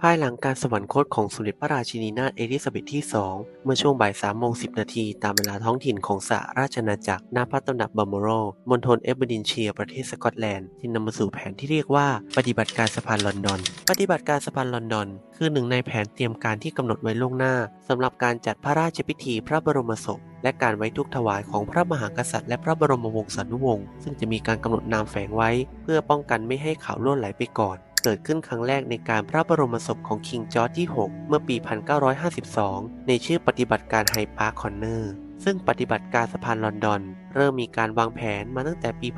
ภายหลังการสวรรคตของสมเด็จพระราชินีนาถเอลิซาเบธที่ 2 เมื่อช่วงบ่าย 3 โมง 10 นาที ตามเวลาท้องถิ่นของสหราชอาณาจักร ณ พระตำหนักบัลโมโร มณฑลเอเบอร์ดินเชียร์ ประเทศสกอตแลนด์ ที่นำมาสู่แผนที่เรียกว่า ปฏิบัติการสะพานลอนดอน ปฏิบัติการสะพานลอนดอน คือหนึ่งในแผนเตรียมการที่กำหนดไว้ล่วงหน้าสำหรับการจัดพระราชพิธีพระบรมศพและการไว้ทุกข์ถวายของพระมหากษัตริย์และพระบรมวงศานุวงศ์ซึ่งจะมีการกำหนดนามแฝงไว้ เพื่อป้องกันไม่ให้ข่าวล่วไหลไปก่อน กิดขึ้นครั้งแรกในการพระบรมศพของคิงจอร์จที่ 6 เมื่อปี 1952 ในชื่อปฏิบัติการไฮปาร์คคอนเนอร์ซึ่งปฏิบัติการสะพานลอนดอน เริ่มมีการวางแผนมาตั้งแต่ปี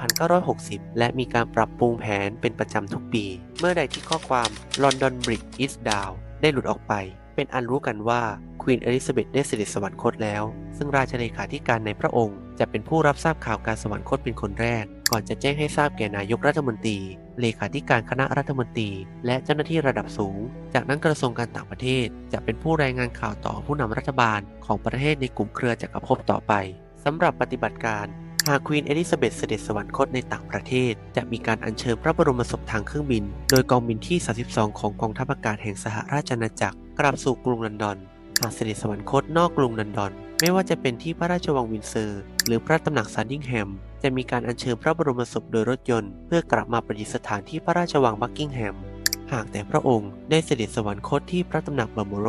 1960 และมีการปรับปรุงแผนเป็นประจำทุกปี เมื่อใดที่ข้อความ London Bridge is down ได้หลุดออกไป เป็นอันรู้กันว่าควีนเอลิซาเบธได้เสด็จสวรรคตแล้ว ซึ่งราชเลขาธิการในพระองค์ จะเป็นผู้รับทราบข่าวการสวรรคตเป็นคนแรก ก่อนจะแจ้งให้ทราบแก่นายกรัฐมนตรี เลขาธิการคณะรัฐมนตรี และเจ้าหน้าที่ระดับสูง จากนั้นกระทรวงการต่างประเทศ จะเป็นผู้รายงานข่าวต่อผู้นำรัฐบาลของประเทศในกลุ่มเครือจักรภพต่อไปสำหรับปฏิบัติการหากควีนเอลิซาเบธเสด็จสวรรคตในต่างประเทศ จะมีการอัญเชิญพระบรมศพทางเครื่องบิน โดยกองบินที่ 32 ของกองทัพอากาศแห่งสหราชอาณาจักรกลับสู่กรุงลอนดอน หาเสด็จสวรรคตนอกกรุงลอนดอน ไม่ว่าจะเป็นที่พระราชวังวินเซอร์ หรือพระตำหนักซันดิงแฮม จะมีการอัญเชิญพระบรมศพโดยรถยนต์ เพื่อกลับมาประดิษฐานที่พระราชวังบักกิงแฮม หากแต่พระองค์ได้เสด็จสวรรคตที่พระตำหนักบัลโมโร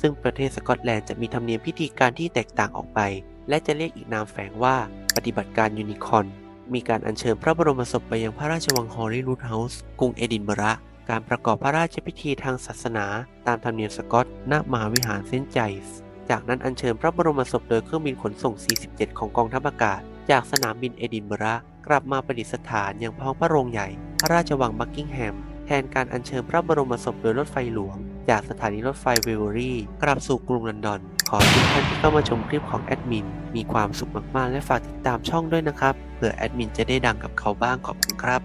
ซึ่งประเทศสกอตแลนด์จะมีธรรมเนียมพิธีการที่แตกต่างออกไป และจะเรียกอีกนามแฝงว่าปฏิบัติการยูนิคอนมีการอัญเชิญพระบรมศพไปยังพระราชวังฮอลลีรูดเฮาส์กรุงเอดินบะระ การประกอบพระราชพิธีทางศาสนา ตามธรรมเนียมสกอตณมหาวิหารเซนต์ไจส์จากนั้นอัญเชิญพระบรมศพโดยเครื่องบินขนส่ง 47 ของกองทัพอากาศ จากสนามบินเอดินบะระกลับมาประดิษฐานยังท้องพระโรงใหญ่ พระราชวังบักกิงแฮม แทนการอัญเชิญพระบรมศพโดยรถไฟหลวง จากสถานีรถไฟเวลเวอรี่กลับสู่กรุงลอนดอน ขอทุกท่านที่เข้ามาชมคลิปของแอดมิน มีความสุขมากๆ และฝากติดตามช่องด้วยนะครับ เผื่อแอดมินจะได้ดังกับเขาบ้างขอบคุณครับ